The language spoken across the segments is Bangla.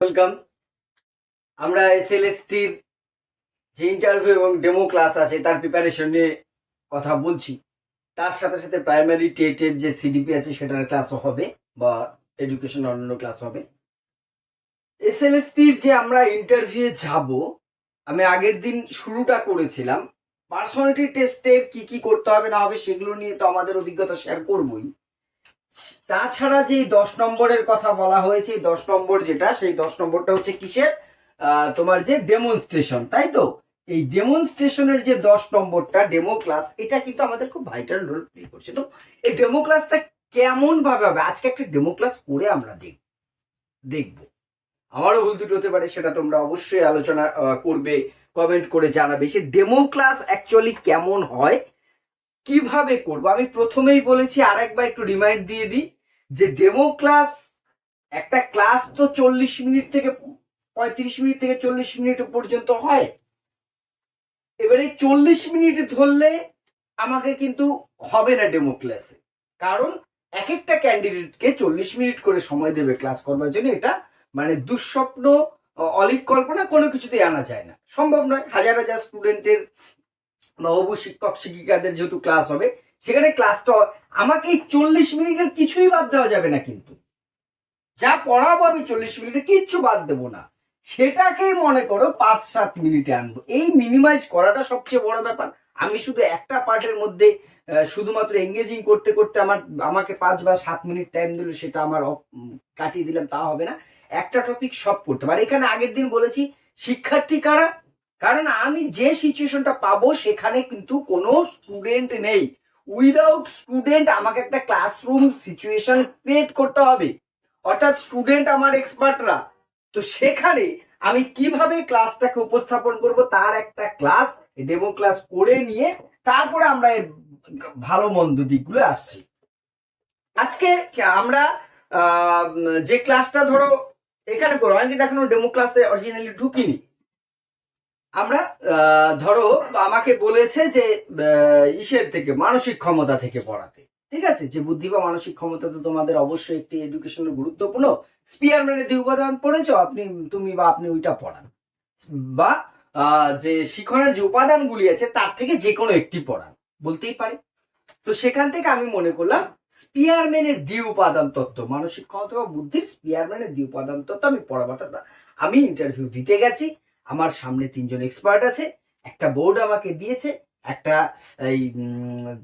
ওয়েলকাম আমরা এসএলএসটির যে ইন্টারভিউ এবং ডেমো ক্লাস আছে, তার প্রিপারেশন নিয়ে কথা বলছি। তার সাথে সাথে প্রাইমারি টেটের যে সিডিপি আছে, সেটার ক্লাসও হবে বা এডুকেশন অন্যান্য ক্লাস হবে। এসএলএসটির যে আমরা ইন্টারভিউ যাব, আমি আগের দিন শুরুটা করেছিলাম। পার্সোনালিটি টেস্টে কি কি করতে হবে, না হবে, সেগুলো নিয়ে তো আমাদের অভিজ্ঞতা শেয়ার করবই। তাছাড়া যে দশ নম্বরের কথা বলা হয়েছে দশ নম্বর যেটা, সেই দশ নম্বরটা হচ্ছে কিসের? তোমার যে ডেমনস্ট্রেশন তাই তো? এই ডেমনস্ট্রেশনের যে দশ নম্বরটা ডেমো ক্লাস এটা কিন্তু আমাদের খুব ভাইটাল রোল প্লে করছে। তো এই ডেমো ক্লাসটা কেমন ভাবে হবে? আজকে একটা ডেমো ক্লাস করে আমরা দেখব দেখব। আমারও ভুল ত্রুটি হতে পারে, সেটা তোমরা অবশ্যই আলোচনা করবে কমেন্ট করে জানাবে। সে ডেমো ক্লাস অ্যাকচুয়ালি কেমন হয়? কীভাবে করব? আমি প্রথমেই বলেছি আর একবার একটু রিমাইন্ড দিয়ে দিই যে ডেমো ক্লাস একটা ক্লাস তো চল্লিশ মিনিট থেকে পঁয়ত্রিশ মিনিট থেকে চল্লিশ মিনিট পর্যন্ত হয়। এবারে চল্লিশ মিনিট ধরলে আমাকে কিন্তু হবে না ডেমো ক্লাসে কারণ এক একটা ক্যান্ডিডেটকে চল্লিশ মিনিট করে সময় দেবে ক্লাস করবার জন্য। এটা মানে দুঃস্বপ্ন অলিক কল্পনা, কোনো কিছুতেই আনা যায় না। সম্ভব নয়। হাজার হাজার স্টুডেন্টের বা অবু শিক্ষক শিক্ষিকাদের যেহেতু ক্লাস হবে, সেখানে ক্লাসটা আমাকে এই চল্লিশ মিনিটের কিছুই বাদ দেওয়া যাবে না কিন্তু। যা পড়াবো আমি চল্লিশ মিনিটে কিচ্ছু বাদ দেবো না। সেটাকেই মনে করো পাঁচ সাত মিনিটে আনব। এই মিনিমাইজ করাটা সবচেয়ে বড় ব্যাপার। আমি শুধু একটা পার্টের মধ্যে শুধুমাত্র এঙ্গেজিং করতে করতে আমার, আমাকে পাঁচ বা সাত মিনিট টাইম দিল, সেটা আমার কাটিয়ে দিলাম, তা হবে না। একটা টপিক সব পড়তে পারে এখানে আগের দিন বলেছি, শিক্ষার্থী কারা? কারণ আমি যে সিচুয়েশনটা পাবো, সেখানে কিন্তু কোনো স্টুডেন্ট নেই। উইদাউট স্টুডেন্ট আমাকে একটা ক্লাসরুম সিচুয়েশন ক্রিয়েট করতে হবে। অর্থাৎ স্টুডেন্ট আমার এক্সপার্টরা তো সেখানে আমি কীভাবে ক্লাসটাকে উপস্থাপন করব, তার একটা ক্লাস ডেমো ক্লাস করে নিয়ে তারপরে আমরা ভালো মন্দ দিকগুলো আসছি। আজকে আমরা যে ক্লাসটা ধরো, এখানে করো। আমি কিন্তু এখনও ডেমো ক্লাসে অরিজিনালি ঢুকিনি। আমরা ধরো, আমাকে বলেছে যে ইসের থেকে, মানসিক ক্ষমতা থেকে পড়াতে। ঠিক আছে? যে বুদ্ধি বা মানসিক ক্ষমতা তো তোমাদের অবশ্যই একটি এডুকেশনের গুরুত্বপূর্ণ। স্পিয়ারম্যানের যে উপাদান পড়েছ, আপনি, তুমি বা আপনি ওইটা পড়ান। বা যে শিখনের যে উপাদানগুলি আছে, তার থেকে যে কোনো একটি পড়ান। বলতেই পারে? তো সেখান থেকে আমি মনে করলাম স্পিয়ারম্যানের দ্বি উপাদান তত্ত্ব, মানসিক ক্ষমতা বা বুদ্ধির স্পিয়ারম্যানের দ্বি উপাদান তত্ত্ব আমি পড়াবার আমি ইন্টারভিউ দিতে গেছি। আমার সামনে তিনজন এক্সপার্ট আছে, একটা বোর্ড আমাকে দিয়েছে, একটা এই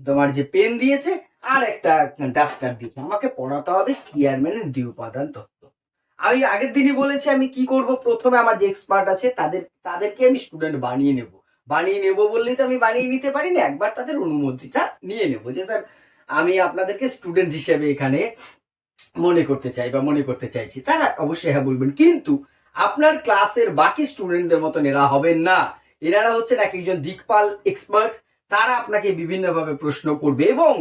তোমার যে পেন দিয়েছে, আর একটা ডাস্টার দিয়েছে। আমাকে পড়াতে হবে স্পিয়ারম্যানের দ্বি উপাদান তত্ত্ব। আমি আগের দিনই বলেছি আমি কি করব, প্রথমে আমার যে এক্সপার্ট আছে, তাদের, তাদেরকে আমি স্টুডেন্ট বানিয়ে নেব। বানিয়ে নেব বললেই তো আমি বানিয়ে নিতে পারি না, একবার তাদের অনুমতিটা নিয়ে নেব যে, স্যার, আমি আপনাদেরকে স্টুডেন্ট হিসেবে এখানে মনে করতে চাই বা মনে করতে চাইছি। তারা অবশ্যই হ্যাঁ বলবেন। কিন্তু আপনার ক্লাসের বাকি স্টুডেন্টদের মতন এরা হবেন না। এনারা হচ্ছেন এক একজন দিকপাল এক্সপার্ট তারা আপনাকে বিভিন্নভাবে প্রশ্ন করবে এবং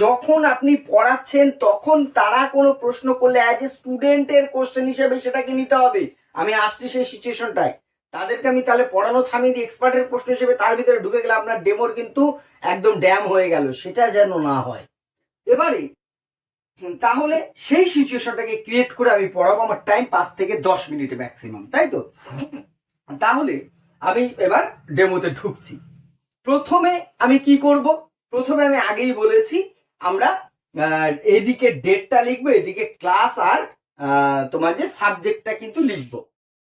যখন আপনি পড়াচ্ছেন, তখন তারা কোনো প্রশ্ন করলে অ্যাজ এ স্টুডেন্টের কোশ্চেন হিসেবে সেটাকে নিতে হবে। আমি আসছি সেই সিচুয়েশনটায় তাদেরকে আমি তাহলে পড়ানো থামিয়ে দিয়ে এক্সপার্টের প্রশ্ন হিসেবে তার ভিতরে ঢুকে গেলে আপনার ডেমোর কিন্তু একদম ড্যাম হয়ে গেল। সেটা যেন না হয়। এবারে তাহলে সেই সিচুয়েশনটাকে ক্রিয়েট করে আমি পড়াবো আমার টাইম পাঁচ থেকে দশ মিনিটে ম্যাক্সিমাম তাই তো? তাহলে আমি এবার ডেমোতে ঢুকছি। প্রথমে আমি কি করব? প্রথমে আমি আগেই বলেছি, আমরা এদিকে ডেটটা লিখব এদিকে ক্লাস আর তোমার যে সাবজেক্টটা কিন্তু লিখব।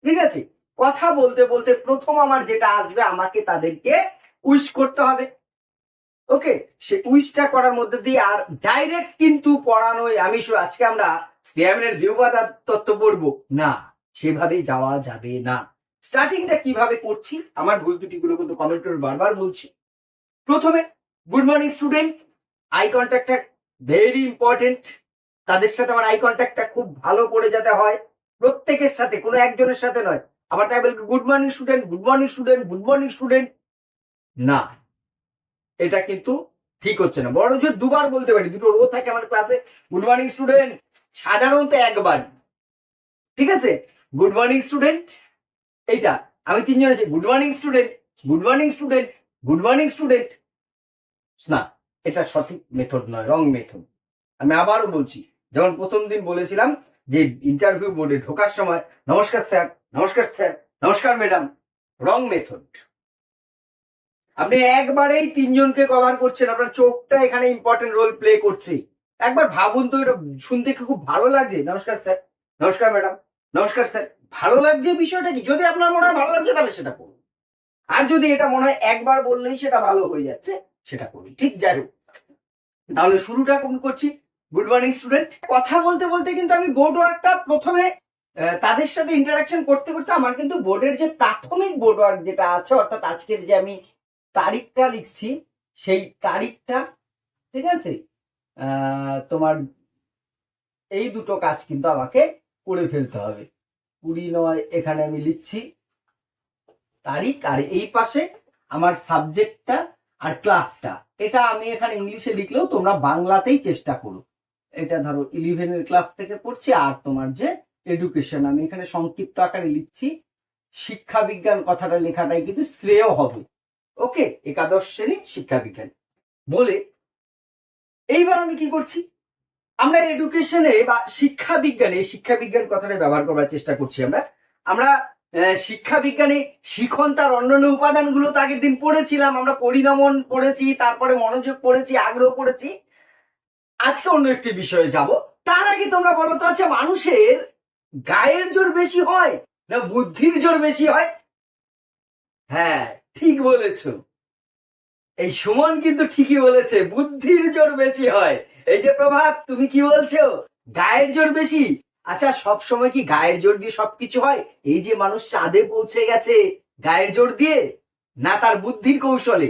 ঠিক আছে? কথা বলতে বলতে প্রথম আমার যেটা আসবে, আমাকে তাদেরকে উইশ করতে হবে। ওকে, সে উইশটা করার মধ্যে দিয়ে আর ডাইরেক্ট কিন্তু পড়ানোই আমি আজকে আমরা স্পিয়ারম্যানের বিউপাদার তত্ত্ব পড়ব। না, সেভাবেই যাওয়া যাবে না। স্টার্টিংটা কীভাবে করছি? আমার ভুল ত্রুটিগুলো কিন্তু কমেন্ট করে বারবার বলছি। প্রথমে গুড মর্নিং স্টুডেন্ট আই কন্ট্যাক্টটা ভেরি ইম্পর্টেন্ট তাদের সাথে আমার আই কন্ট্যাক্টটা খুব ভালো করে যাতে হয়। প্রত্যেকের সাথে, কোনো একজনের সাথে নয়। আবার তাই বলবে good morning student good morning student good morning student না এটা কিন্তু ঠিক হচ্ছে না। বড় জোর দুবার বলতে পারি, দুটো রো থাকে আমার ক্লাসে গুড মর্নিং স্টুডেন্ট সাধারণত একবার। ঠিক আছে? গুড মর্নিং স্টুডেন্ট এইটা, আমি তিনজন আছি। Good morning student good morning student good morning student না, এটা সঠিক মেথড নয় রং মেথড আমি আবারও বলছি, যেমন প্রথম দিন বলেছিলাম যে ইন্টারভিউ বোর্ডে ঢোকার সময়, নমস্কার স্যার নমস্কার স্যার নমস্কার ম্যাডাম রং মেথড আপনি একবারেই তিনজনকে কভার করছেন, আপনার চোখটা এখানে ইম্পর্টেন্ট রোল প্লে করছে। একবার ভাবুন তো, এটা শুনতে খুব ভালো লাগছে? নমস্কার স্যার। নমস্কার ম্যাডাম। নমস্কার স্যার। ভালো লাগছে বিষয়টা কি? যদি আপনার মনে হয় ভালো লাগছে, তাহলে সেটা করুন। আর যদি এটা মনে হয় একবার বললেই সেটা ভালো হয়ে যাচ্ছে, সেটা করুন। ঠিক, যাই হোক। তাহলে শুরুটা কোন করছি? গুড মর্নিং স্টুডেন্ট কথা বলতে বলতে কিন্তু আমি বোর্ড ওয়ার্কটা প্রথমে তাদের সাথে ইন্টারাকশন করতে করতে আমার কিন্তু বোর্ডের যে প্রাথমিক বোর্ড ওয়ার্ক যেটা আছে, অর্থাৎ আজকের যে আমি তারিখটা লিখছি, সেই তারিখটা, ঠিক আছে? তোমার এই দুটো কাজ কিন্তু আমাকে করে ফেলতে হবে। কুড়ি নয় এখানে আমি লিখছি তারিখ আর এই পাশে আমার সাবজেক্টটা আর ক্লাসটা। এটা আমি এখানে ইংলিশে লিখলেও তোমরা বাংলাতেই চেষ্টা করো। এটা ধরো ইলেভেনের ক্লাস থেকে পড়ছি আর তোমার যে এডুকেশন আমি এখানে সংক্ষিপ্ত আকারে লিখছি শিক্ষা বিজ্ঞান কথাটা লেখাটাই কিন্তু শ্রেয় হবে। ওকে, একাদশ শ্রেণি শিক্ষা বিজ্ঞান বলে, এইবার আমি কি করছি? আমরা এডুকেশনে বা শিক্ষা বিজ্ঞানে শিক্ষা বিজ্ঞান কথাটা ব্যবহার করার চেষ্টা করছি আমরা। আমরা শিক্ষা বিজ্ঞানে শিখন তার অন্যান্য উপাদানগুলো তো আগের দিন পড়েছিলাম। আমরা পরিণমন পড়েছি, তারপরে মনোযোগ পড়েছি, আগ্রহ পড়েছি। আজকে অন্য একটি বিষয়ে যাব। তার আগে তোমরা বলো তো আচ্ছা মানুষের গায়ের জোর বেশি হয় না বুদ্ধির জোর বেশি হয়? হ্যাঁ ঠিক বলেছ। এই সুমন কিন্তু ঠিকই বলেছে, বুদ্ধির জোর বেশি হয়। এই যে প্রভাত, তুমি কি বলছো? গায়ের জোর বেশি? আচ্ছা সব সময় কি গায়ের জোর দিয়ে সবকিছু হয়? এই যে মানুষ চাঁদে পৌঁছে গেছে গায়ের জোর দিয়ে, না তার বুদ্ধির কৌশলে?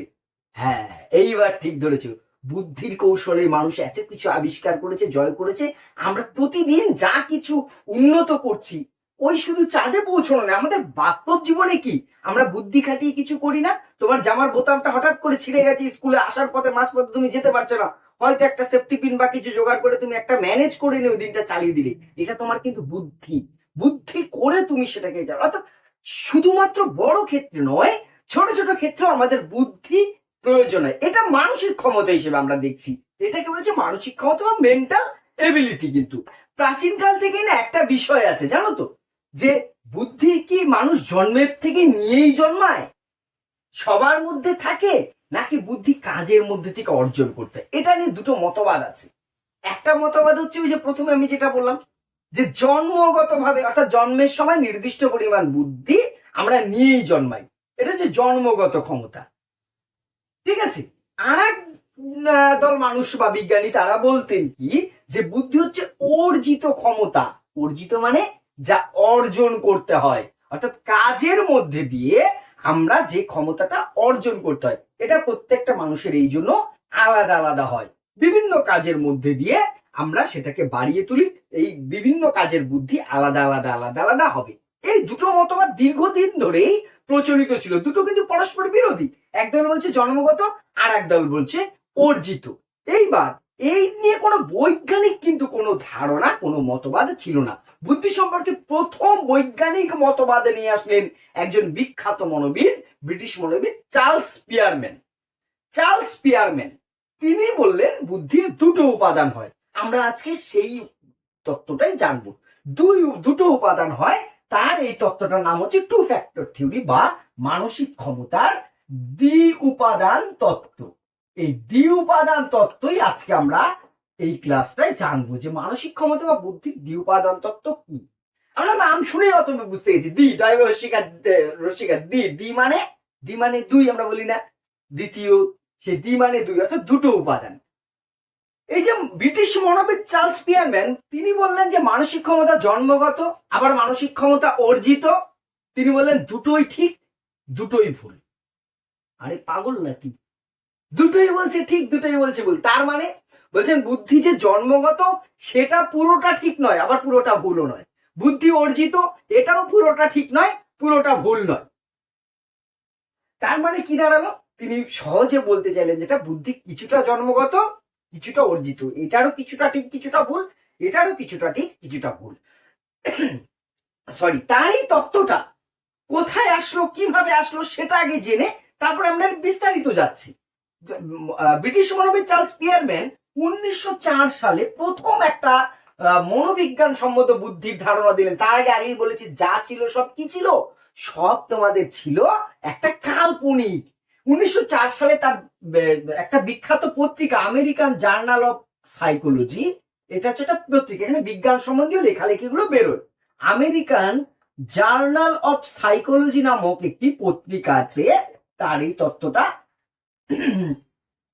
হ্যাঁ এইবার ঠিক ধরেছো। বুদ্ধির কৌশলে মানুষ এত কিছু আবিষ্কার করেছে, জয় করেছে। আমরা প্রতিদিন যা কিছু উন্নত করছি ওই শুধু চাঁদে পৌঁছানো না, আমাদের বাস্তব জীবনে কি? আমরা বুদ্ধি খাটিয়ে কিছু করি না? তোমার জামার বোতামটা হঠাৎ করে ছিঁড়ে গেছে স্কুলে, আসার পথে মাঝ পথে তুমি যেতে পারছ না। হয়তো একটা সেফটি পিন বা কিছু জোগাড় করে তুমি একটা ম্যানেজ করে নিও দিনটা চালিয়ে দিলে। এটা তোমার কিন্তু বুদ্ধি। বুদ্ধি করে তুমি সেটাকে যাও অর্থাৎ শুধুমাত্র বড় ক্ষেত্রে নয়, ছোট ছোট ক্ষেত্রেও আমাদের বুদ্ধি প্রয়োজন হয়। এটা মানসিক ক্ষমতা হিসেবে আমরা দেখছি। এটাকে বলছে মানসিক ক্ষমতা বা মেন্টাল এবিলিটি কিন্তু। প্রাচীনকাল থেকে না একটা বিষয় আছে, জানো তো? যে বুদ্ধি কি মানুষ জন্মের থেকে নিয়েই জন্মায়? সবার মধ্যে থাকে নাকি বুদ্ধি কাজের মধ্যে থেকে অর্জন করতে? এটা নিয়ে দুটো মতবাদ আছে। একটা মতবাদ হচ্ছে ওই যে প্রথমে আমি যেটা বললাম, যে জন্মগত ভাবে অর্থাৎ জন্মের সময় নির্দিষ্ট পরিমাণ বুদ্ধি আমরা নিয়েই জন্মাই। এটা হচ্ছে জন্মগত ক্ষমতা। ঠিক আছে? আর এক দল মানুষ বা বিজ্ঞানী তারা বলতেন কি, যে বুদ্ধি হচ্ছে অর্জিত ক্ষমতা। অর্জিত মানে যা অর্জন করতে হয়। অর্থাৎ কাজের মধ্যে দিয়ে আমরা যে ক্ষমতাটা অর্জন করতে হয়, এটা প্রত্যেকটা মানুষের এই জন্য আলাদা আলাদা হয়। বিভিন্ন কাজের মধ্যে দিয়ে আমরা সেটাকে বাড়িয়ে তুলি, এই বিভিন্ন কাজের বুদ্ধি আলাদা আলাদা আলাদা আলাদা হবে। এই দুটো মতবাদ দীর্ঘদিন ধরেই প্রচলিত ছিল। দুটো কিন্তু পরস্পর বিরোধী। একদল বলছে জন্মগত, আর একদল বলছে অর্জিত। এইবার এই নিয়ে কোনো বৈজ্ঞানিক কিন্তু কোনো ধারণা, কোনো মতবাদ ছিল না। বুদ্ধি সম্পর্কে প্রথম বৈজ্ঞানিক মতবাদ নিয়ে আসলেন একজন বিখ্যাত মনোবিদ, ব্রিটিশ মনোবিদ চার্লস পিয়ারম্যান। চার্লস পিয়ারম্যান, তিনি বললেন, বুদ্ধির দুটো উপাদান হয়। আমরা আজকে সেই তত্ত্বটাই জানব। দুই, দুটো উপাদান হয়, তার এই তত্ত্বটার নাম হচ্ছে টু ফ্যাক্টর থিওরি বা মানসিক ক্ষমতার দ্বি উপাদান তত্ত্ব। এই দ্বি উপাদান তত্ত্বই আজকে আমরা এই ক্লাসটায় জানব যে মানসিক ক্ষমতা বা বুদ্ধির দ্বি উপাদান তত্ত্ব কি? আমরা নাম শুনে অত বুঝতে গেছি দৈব রসিকা রসিকা, দি দি মানে দি মানে দুই আমরা বলি না। দ্বিতীয়, সে দি মানে দুই, অর্থাৎ দুটো উপাদান। এই যে ব্রিটিশ মনোবিদ চার্লস পিয়ারম্যান, তিনি বললেন যে মানসিক ক্ষমতা জন্মগত, আবার মানসিক ক্ষমতা অর্জিত। তিনি বললেন দুটোই ঠিক, দুটোই ভুল। আরে পাগল নাকি? দুটোই বলছে, ঠিক দুটোই বলছে ভুল। তার মানে বলছেন, বুদ্ধি যে জন্মগত, সেটা পুরোটা ঠিক নয়, আবার পুরোটা ভুলও নয়। বুদ্ধি অর্জিত, এটাও পুরোটা ঠিক নয়, পুরোটা ভুল নয়। তার মানে কি দাঁড়াল? তিনি সহজে বলতে চাইলেন যেটা, বুদ্ধি কিছুটা জন্মগত, কিছুটা অর্জিত। এটারও কিছুটা ঠিক, কিছুটা ভুল, এটারও কিছুটা ঠিক, কিছুটা ভুল। সরি তার এই তত্ত্বটা কোথায় আসলো, কীভাবে আসলো, সেটা আগে জেনে তারপর আমরা বিস্তারিত যাচ্ছি। ব্রিটিশ মনোবিদ চার্লস পিয়ারম্যান উনিশশো সালে প্রথম একটা মনোবিজ্ঞান সম্মত বুদ্ধির ধারণা দিলেন। তার আগে আগেই বলেছি, যা ছিল সব কি ছিল? সব তোমাদের ছিল একটা কাল্পনিক। উনিশশো চার সালে তার একটা বিখ্যাত পত্রিকা, আমেরিকান জার্নাল অফ সাইকোলজি, এটা হচ্ছে একটা পত্রিকা, এখানে বিজ্ঞান সম্বন্ধীয় লেখালেখিগুলো বেরোয়। আমেরিকান জার্নাল অফ সাইকোলজি নামক একটি পত্রিকাতে তার এই তত্ত্বটা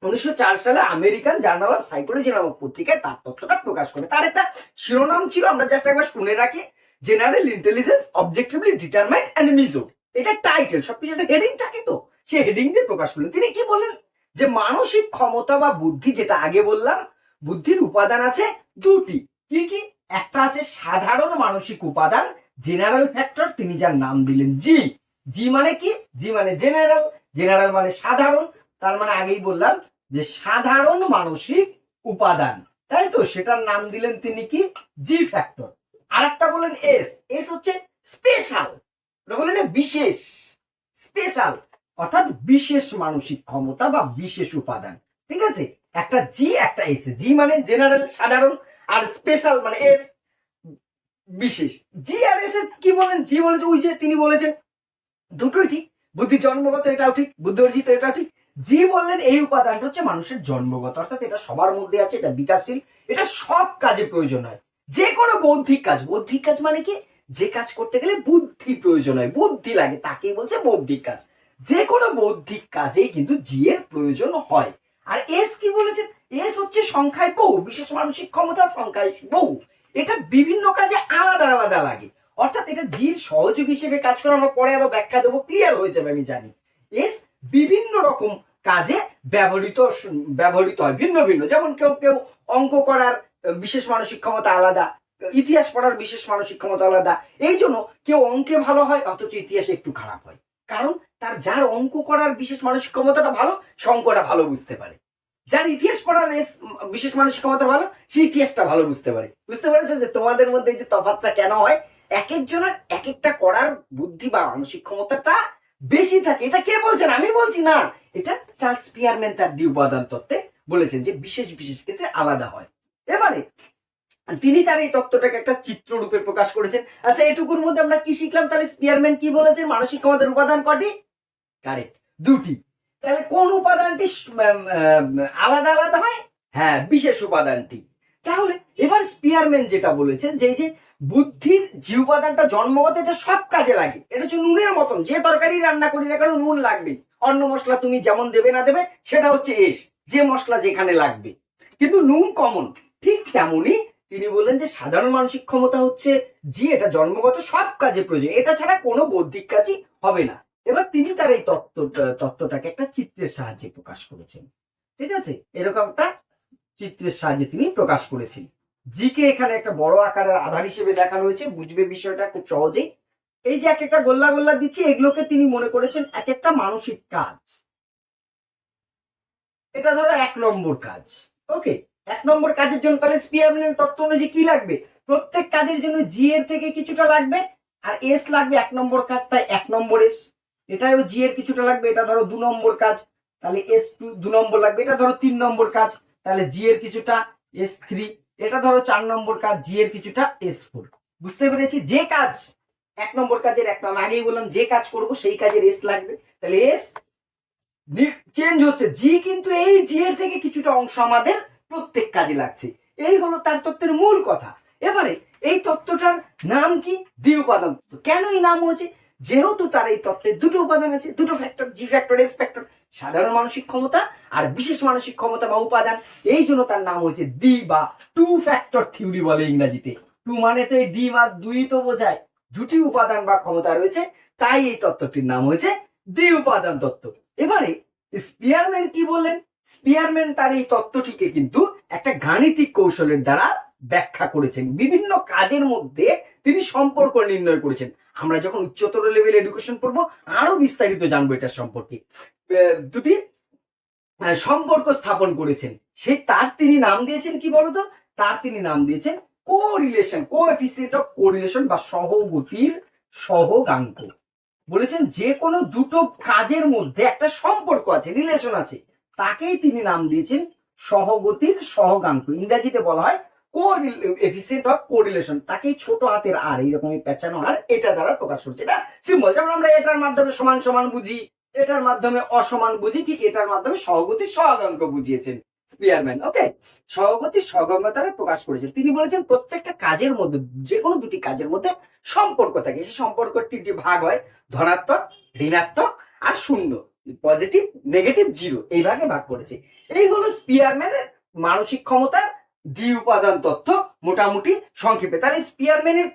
উনিশশো চার সালে আমেরিকান জার্নাল অফ সাইকোলজি নামক পত্রিকায় তার তথ্যটা প্রকাশ করে তার একটা শিরোনাম ছিল, আমরা জাস্ট একবার শুনে রাখি, general intelligence objectively determined, and Mizo. এটা টাইটেল, সবকিছু একটা হেডিং থাকে তো। সে হেডিং দিয়ে প্রকাশ করলেন তিনি কি বললেন? যে মানসিক ক্ষমতা বা বুদ্ধি, যেটা আগে বললাম, বুদ্ধির উপাদান আছে দুটি। কি কি? একটা আছে সাধারণ মানসিক উপাদান, জেনারেল ফ্যাক্টর, তিনি যার নাম দিলেন জি। জি মানে কি? জি মানে জেনারেল জেনারেল মানে সাধারণ তার মানে আগেই বললাম যে সাধারণ মানসিক উপাদান। তাই তো? সেটার নাম দিলেন তিনি কি? জি ফ্যাক্টর আর একটা বললেন এস এস হচ্ছে স্পেশাল বললেন বিশেষ। স্পেশাল অর্থাৎ বিশেষ মানসিক ক্ষমতা বা বিশেষ উপাদান। ঠিক আছে? একটা জি একটা এস জি মানে জেনারেল সাধারণ, আর স্পেশাল মানে এস বিশেষ। জি আর এস কি বলেন? জি বলেছে, ওই যে তিনি বলেছেন, দুটোই ঠিক। বুদ্ধি জন্মগত, এটাও ঠিক। বুদ্ধি অর্জিত, এটাও ঠিক। জি বললেন, এই উপাদানটা হচ্ছে মানুষের জন্মগত, অর্থাৎ এটা সবার মধ্যে আছে, এটা বিকাশশীল, এটা সব কাজে প্রয়োজন হয়। যে কোনো বৌদ্ধিক কাজ বৌদ্ধিক কাজ মানে কি? যে কাজ করতে গেলে বুদ্ধি প্রয়োজন হয়, বুদ্ধি লাগে, তাকেই বলছে বৌদ্ধিক কাজ। যে কোনো বৌদ্ধিক কাজেই কিন্তু জি এর প্রয়োজন হয়। আর এস কি বলেছেন? এস হচ্ছে সংখ্যায় বহু, বিশেষ মানসিক ক্ষমতা সংখ্যায় বহু। এটা বিভিন্ন কাজে আলাদা আলাদা লাগে। অর্থাৎ এটা জির সহযোগ হিসেবে কাজ করে আমরা পরে আরও ব্যাখ্যা দেবো ক্লিয়ার হয়ে যাবে, আমি জানি। এস বিভিন্ন রকম কাজে ব্যবহৃত ব্যবহৃত হয়, ভিন্ন ভিন্ন। যেমন কেউ কেউ অঙ্ক করার বিশেষ মানসিক ক্ষমতা আলাদা, ইতিহাস পড়ার বিশেষ মানসিক ক্ষমতা আলাদা, এই জন্য কেউ অঙ্কে ভালো হয়, অথচ ইতিহাসে একটু খারাপ হয়। কারণ তার যার অঙ্ক করার বিশেষ মানসিক ক্ষমতাটা ভালো, সে অঙ্কটা ভালো বুঝতে পারে। যার ইতিহাস পড়ার বিশেষ মানসিক ক্ষমতা ভালো, সে ইতিহাসটা ভালো বুঝতে পারে। বুঝতে পেরেছ যে তোমাদের মধ্যে যে তফাতটা কেন হয়? এক একজনের এক একটা করার বুদ্ধি বা মানসিক ক্ষমতাটা বেশি থাকে, এটা কে বলছেন? আমি বলছি না। এটা চার্লস পিয়ারম্যান তার দ্বি উপাদান তত্ত্বে বলেছেন যে বিশেষ বিশেষ ক্ষেত্রে আলাদা হয়। এবারে, তিনি তার এই তত্ত্বটাকে একটা চিত্র রূপে প্রকাশ করেছেন। আচ্ছা এটুকুর মধ্যে আমরা কি শিখলাম? তাহলে স্পিয়ারম্যান কি বলেছেন? মানসিক ক্ষমতার উপাদান কটি? কারেক্ট দুটি। তাহলে কোন উপাদানটি আলাদা আলাদা হয়? হ্যাঁ বিশেষ উপাদানটি। তাহলে, এবার স্পিয়ারম্যান যেটা বলেছেন যে এই যে বুদ্ধির যে উপাদানটা জন্মগত, এটা সব কাজে লাগে। এটা হচ্ছে নুনের মতন। যে তরকারি রান্না করি না কেন নুন লাগবে অন্য মশলা তুমি যেমন দেবে না দেবে, সেটা হচ্ছে এস। যে মশলা যেখানে লাগবে। কিন্তু নুন কমন। ঠিক তেমনি তিনি বললেন যে সাধারণ মানসিক ক্ষমতা হচ্ছে জি এটা জন্মগত সব কাজে প্রয়োজন। এটা ছাড়া কোনো বৌদ্ধিক কাজই হবে না। এবার তিনি তার এই তত্ত্ব, তত্ত্বটাকে একটা চিত্রের সাহায্যে প্রকাশ করেছেন। ঠিক আছে? এরকম একটা চিত্রের সাহায্যে তিনি প্রকাশ করেছেন। জিকে এখানে একটা বড় আকারের আধার হিসেবে দেখানো হয়েছে, বুঝবে বিষয়টা খুব সহজেই। এই যে এক একটা গোল্লা গোল্লা দিচ্ছি, এগুলোকে তিনি মনে করেছেন এক একটা মানসিক কাজ। এটা ধরো এক নম্বর কাজ। ওকে এক নম্বর কাজের জন্য তাহলে স্পিয়ারম্যানের তত্ত্ব অনুযায়ী কি লাগবে? প্রত্যেক কাজের জন্য জি এর থেকে কিছুটা লাগবে, আর এস লাগবে এক নম্বর কাজ, তাই এক নম্বর এস এটাও জি এর কিছুটা লাগবে, এটা ধরো দু নম্বর কাজ, তাহলে এস টু দু নম্বর লাগবে, এটা ধরো তিন নম্বর কাজ, তাহলে জি এর কিছুটা এস থ্রি এটা ধরো চার নম্বর কাজ জি এর কিছুটা এস ফোর বুঝতে পেরেছি? যে কাজ, এক নম্বর কাজের এক নম্বর, আগেই বললাম যে কাজ করব, সেই কাজের এস লাগবে। তাহলে এস চেঞ্জ হচ্ছে। জি কিন্তু এই জি এর থেকে কিছুটা অংশ আমাদের প্রত্যেক কাজে লাগছে। এই হলো তার তত্ত্বের মূল কথা। এবারে এই তত্ত্বটার নাম কি? দ্বি উপাদান। কেন এই নাম হয়েছে? যেহেতু তার এই তত্ত্বের দুটো উপাদান আছে, দুটো factor G factor S factor সাধারণ মানসিক ক্ষমতা আর বিশেষ মানসিক ক্ষমতা বা উপাদান, এই জন্য তার নাম হয়েছে দি বা টু ফ্যাক্টর থিওরি বলে ইংরাজিতে। টু মানে তো এই ডি বা দুই তো বোঝায়। দুটি উপাদান বা ক্ষমতা রয়েছে, তাই এই তত্ত্বটির নাম হয়েছে দ্বি উপাদান তত্ত্ব। এবারে স্পিয়ারম্যান কি বললেন? স্পিয়ারম্যান তার এই তত্ত্বটিকে কিন্তু একটা গাণিতিক কৌশলের দ্বারা ব্যাখ্যা করেছেন। বিভিন্ন কাজের মধ্যে তিনি সম্পর্ক নির্ণয় করেছেন। আমরা যখন উচ্চতর লেভেল এডুকেশন পড়ব, আরও বিস্তারিত জানব এটার সম্পর্কে। দুটি সম্পর্ক স্থাপন করেছেন। সেই তার তিনি নাম দিয়েছেন কি বলতো? তার তিনি নাম দিয়েছেন correlation coefficient of correlation বা সহগতির সহগাঙ্ক। বলেছেন যে কোনো দুটো কাজের মধ্যে একটা সম্পর্ক আছে রিলেশন আছে, তাকেই তিনি নাম দিয়েছেন সহগতির সহগাঙ্ক। ইংরাজিতে বলা হয় কো এফিসিয়েন্ট অফ তাকেই ছোট হাতের আর পেঁচানো আর দ্বারা প্রকাশ এটা যেমন আমরা এটার মাধ্যমে সমান সমান বুঝি, এটার মাধ্যমে অসমান ঠিক এটার মাধ্যমে বুঝিয়েছেন ওকে প্রকাশ করেছেন। তিনি বলেছেন প্রত্যেকটা কাজের মধ্যে যে কোনো দুটি কাজের মধ্যে সম্পর্ক থাকে। সেই সম্পর্ক তিনটি ভাগ হয়, ধনাত্মক, ঋণাত্মক আর শূন্য। পজিটিভ, নেগেটিভ, জিরো, এই ভাগে ভাগ করেছে। এই হলো স্পিয়ারম্যানের মানসিক ক্ষমতার দ্বি উপাদান তত্ত্ব মোটামুটি সংক্ষেপে। তাহলে স্পিয়ারম্যানের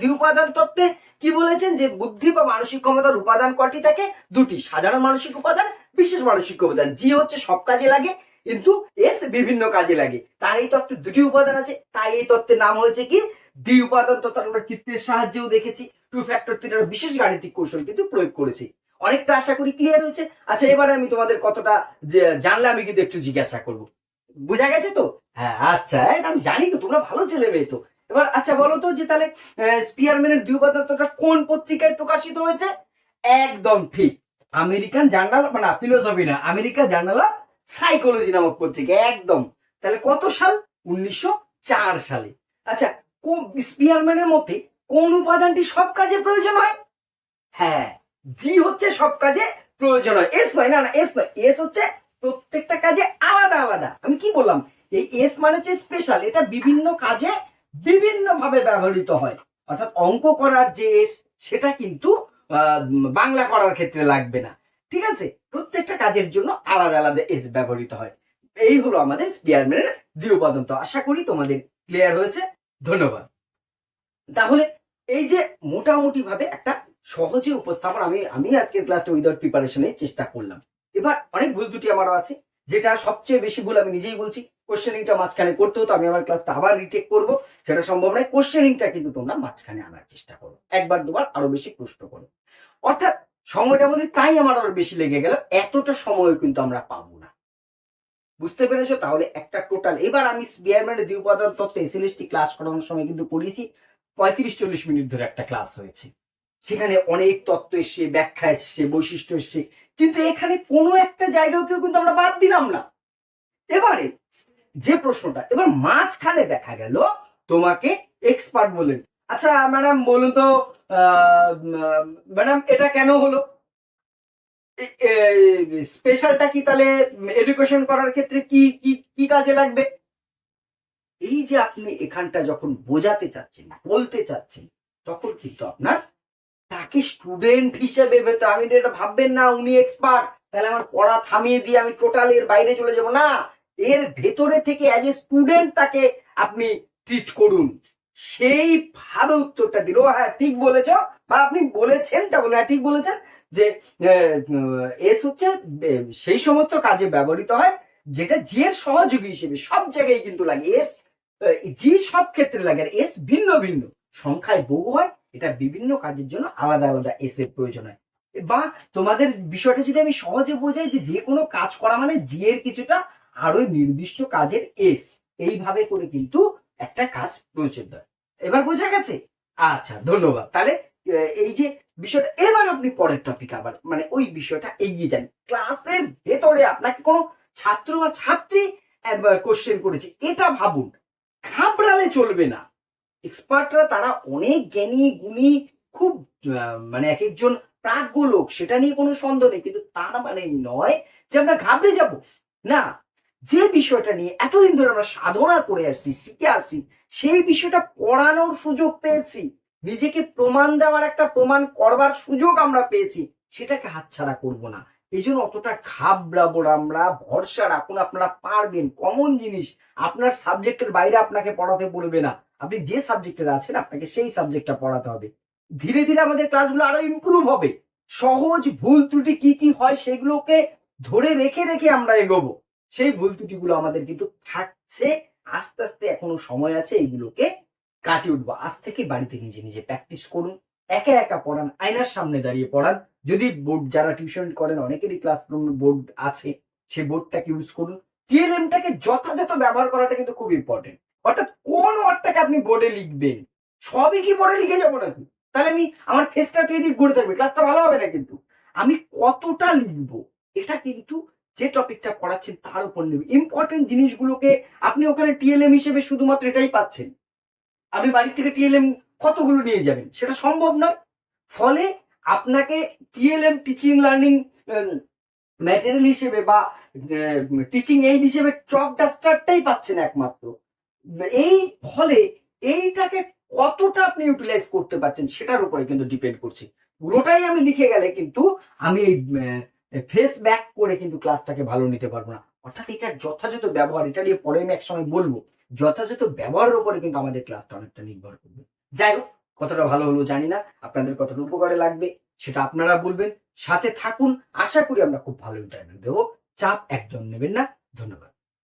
দ্বি উপাদান তত্ত্বে কি বলেছেন যে বুদ্ধি বা মানসিক ক্ষমতার উপাদান কটি থাকে? দুটি। সাধারণ মানসিক উপাদান, বিশেষ মানসিক উপাদান। জি হচ্ছে সব কাজে লাগে, কিন্তু এস বিভিন্ন কাজে লাগে। তার এই তত্ত্বে দুটি উপাদান আছে, তাই এই তত্ত্বের নাম হয়েছে কি? দ্বি উপাদান তত্ত্ব। আমরা চিত্রের সাহায্যেও দেখেছি, টু ফ্যাক্টর থিটার বিশেষ গাণিতিক কৌশল কিন্তু প্রয়োগ করেছি। অনেকটা আশা করি ক্লিয়ার হয়েছে। আচ্ছা এবারে আমি তোমাদের কতটা জানলে আমি কিন্তু একটু জিজ্ঞাসা করব। বোঝা গেছে তো? হ্যাঁ আচ্ছা আমি জানি তো, তোমরা ভালো ছেলে মেয়ে তো। এবার আচ্ছা বলো তো যে তাহলে স্পিয়ারম্যানের দ্বি উপাদান কোন পত্রিকায় প্রকাশিত হয়েছে? একদম ঠিক। আমেরিকান জার্নাল মানে ফিলোসফি না আমেরিকা জার্নাল অফ সাইকোলজি নামক পত্রিকা, একদম। তাহলে কত সাল? উনিশশো চার সালে। আচ্ছা স্পিয়ারম্যানের মধ্যে কোন উপাদানটি সব কাজে প্রয়োজন হয়? হ্যাঁ জি হচ্ছে সব কাজে প্রয়োজন হয়। এস নয়, না না এস নয় এস হচ্ছে প্রত্যেকটা কাজে আলাদা আলাদা। আমি কি বললাম? এই এস মানে হচ্ছে স্পেশাল এটা বিভিন্ন কাজে বিভিন্ন ভাবে ব্যবহৃত হয়। অর্থাৎ অঙ্ক করার যে এস সেটা কিন্তু বাংলা করার ক্ষেত্রে লাগবে না। ঠিক আছে? প্রত্যেকটা কাজের জন্য আলাদা আলাদা এস ব্যবহৃত হয়। এই হলো আমাদের স্পিয়ারম্যানের দ্বি আশা করি তোমাদের ক্লিয়ার হয়েছে। ধন্যবাদ। তাহলে এই যে মোটামুটি ভাবে একটা সহজে উপস্থাপন, আমি আমি আজকের ক্লাসটা উইদাউট প্রিপারেশনে চেষ্টা করলাম। এবার অনেক ভুল দুটি আমারও আছে। যেটা সবচেয়ে বেশি ভুল আমি নিজেই বলছি কোশ্চেনিংটা মাঝখানে করতে হতো আমি আমার ক্লাসটা আবার রিটেক করব। সেটা সম্ভব নয় কোশ্চেনিংটা কিন্তু তোমরা মাঝখানে আনার চেষ্টা করো। একবার দুবার আরও বেশি প্রশ্ন করো। অর্থাৎ সময়টা মধ্যে তাই আমার আরও বেশি লেগে গেল, এতটা সময় কিন্তু আমরা পাবো না। বুঝতে পেরেছ? তাহলে একটা টোটাল এবার আমি বিয়ারম্যানের দ্বি উপাদান তত্ত্ব এসএলএসটি ক্লাস করানোর সময় কিন্তু করিয়েছি। পঁয়ত্রিশ চল্লিশ মিনিট ধরে একটা ক্লাস হয়েছে। সেখানে অনেক তত্ত্ব এসছে, ব্যাখ্যা এসছে, বৈশিষ্ট্য এসছে। কিন্তু এখানে কোনো একটা জায়গাকেও কিন্তু আমরা বাদ দিলাম না। এবারে যে প্রশ্নটা, এবার মাঝখানে দেখা গেল তোমাকে এক্সপার্ট বলেন আচ্ছা ম্যাডাম বলুন তো ম্যাডাম এটা কেন হলো? স্পেশালটা কি তাহলে এডুকেশন করার ক্ষেত্রে কি কি কি কাজে লাগবে? এই যে আপনি এখানটা যখন বোঝাতে চাচ্ছেন, বলতে চাচ্ছেন, তখন কিন্তু আপনার তাকে স্টুডেন্ট হিসেবে ভেতো আমি এটা ভাববেন না, উনি এক্সপার্ট তাহলে আমার পড়া থামিয়ে দিয়ে আমি টোটাল এর বাইরে চলে যাব। না, এর ভেতরে থেকে অ্যাজ এ স্টুডেন্ট তাকে আপনি ট্রিট করুন। সেই ভাবে উত্তরটা দিল। হ্যাঁ ঠিক বলেছ। বা আপনি বলেছেনটা বলে হ্যাঁ ঠিক বলেছেন যে এস হচ্ছে সেই সমস্ত কাজে ব্যবহৃত হয়, যেটা জি এর সহযোগী হিসেবে সব জায়গায় কিন্তু লাগে। এস জি সব ক্ষেত্রে লাগে। আর এস ভিন্ন ভিন্ন। সংখ্যায় বহু হয় এটা বিভিন্ন কাজের জন্য আলাদা আলাদা এস এর প্রয়োজন হয়। বা তোমাদের বিষয়টা যদি আমি সহজে বোঝাই যে যে কোনো কাজ করা মানে জি এর কিছুটা আরও নির্দিষ্ট কাজের এস এইভাবে করে কিন্তু একটা কাজ প্রয়োজন হয়। এবার বোঝা গেছে? আচ্ছা ধন্যবাদ। তাহলে এই যে বিষয়টা, এবার আপনি পরের টপিক আবার মানে ওই বিষয়টা এগিয়ে যান। ক্লাসের ভেতরে আপনাকে কোনো ছাত্র বা ছাত্রী কোশ্চেন করেছে, এটা ভাবুন, ঘাবড়ালে চলবে না। এক্সপার্টরা তারা অনেক জ্ঞানী, গুণী, খুব মানে এক একজন প্রাজ্ঞ লোক, সেটা নিয়ে কোনো সন্দেহ নেই। কিন্তু তার মানে নয় যে আমরা ঘাবড়ে যাব। না, যে বিষয়টা নিয়ে এতদিন ধরে আমরা সাধনা করে আসছি, শিখে আসছি, সেই বিষয়টা পড়ানোর সুযোগ পেয়েছি। নিজেকে প্রমাণ দেওয়ার একটা প্রমাণ করবার সুযোগ আমরা পেয়েছি। সেটাকে হাতছাড়া করব না। এই জন্য অতটা ঘাবড়াবো আমরা, ভরসা রাখুন, আপনারা পারবেন। কমন জিনিস, আপনার সাবজেক্টের বাইরে আপনাকে পড়াতে বলবে না। আপনি যে সাবজেক্টের আছেন, আপনাকে সেই সাবজেক্টটা পড়াতে হবে। ধীরে ধীরে আমাদের ক্লাসগুলো আরও ইমপ্রুভ হবে। সহজ ভুল ত্রুটি কি কি হয় সেগুলোকে ধরে রেখে রেখে আমরা এগোবো। সেই ভুল ত্রুটিগুলো আমাদের কিন্তু থাকছে, আস্তে আস্তে এখনও সময় আছে, এইগুলোকে কাটিয়ে উঠবো। আজ থেকে বাড়িতে নিজে নিজে প্র্যাকটিস করুন, একা একা পড়ান, আয়নার সামনে দাঁড়িয়ে পড়ান। যদি বোর্ড যারা টিউশন করেন, অনেকেরই ক্লাসরুম বোর্ড আছে সেই বোর্ডটাকে ইউজ করুন। টিএলএমটাকে যথাযথ ব্যবহার করাটা কিন্তু খুব ইম্পর্টেন্ট অর্থাৎ কোন ওয়ার্ডটাকে আপনি বোর্ডে লিখবেন? সবই কি বোর্ডে লিখে যাব নাকি? তাহলে আমি আমার ফেসটা তো এদিক ঘুরে থাকবে ক্লাসটা ভালো হবে না কিন্তু? আমি কতটা লিখব? এটা কিন্তু যে টপিকটা পড়াচ্ছেন তার উপর নেবে ইম্পর্টেন্ট জিনিসগুলোকে আপনি ওখানে টিএলএম হিসেবে শুধুমাত্র এটাই পাচ্ছেন। আপনি বাড়ি থেকে টিএলএম কতগুলো নিয়ে যাবেন? সেটা সম্ভব নয়। ফলে আপনাকে টিএলএম টিচিং লার্নিং ম্যাটেরিয়াল হিসেবে বা টিচিং এইড হিসেবে চক ডাস্টারটাই পাচ্ছেন একমাত্র। এই ফলে এইটাকে কতটা আপনি ইউটিলাইজ করতে পারছেন সেটার উপরে কিন্তু ডিপেন্ড করছে। পুরোটাই আমি লিখে গেলে কিন্তু আমি এই ফেস ব্যাক করে কিন্তু ক্লাসটাকে ভালো নিতে পারব না। অর্থাৎ এটার যথাযথ ব্যবহার, এটা নিয়ে পরে আমি একসময় বলব, যথাযথ ব্যবহারের উপরে কিন্তু আমাদের ক্লাসটা অনেকটা নির্ভর করবে। যাই হোক, কতটা ভালো হলো জানি না, আপনাদের কতটা উপকারে লাগবে সেটা আপনারা বলবেন। সাথে থাকুন, আশা করি আমরা খুব ভালো ইন্টারভিউ দেবো। চাপ একদম নেবেন না। ধন্যবাদ।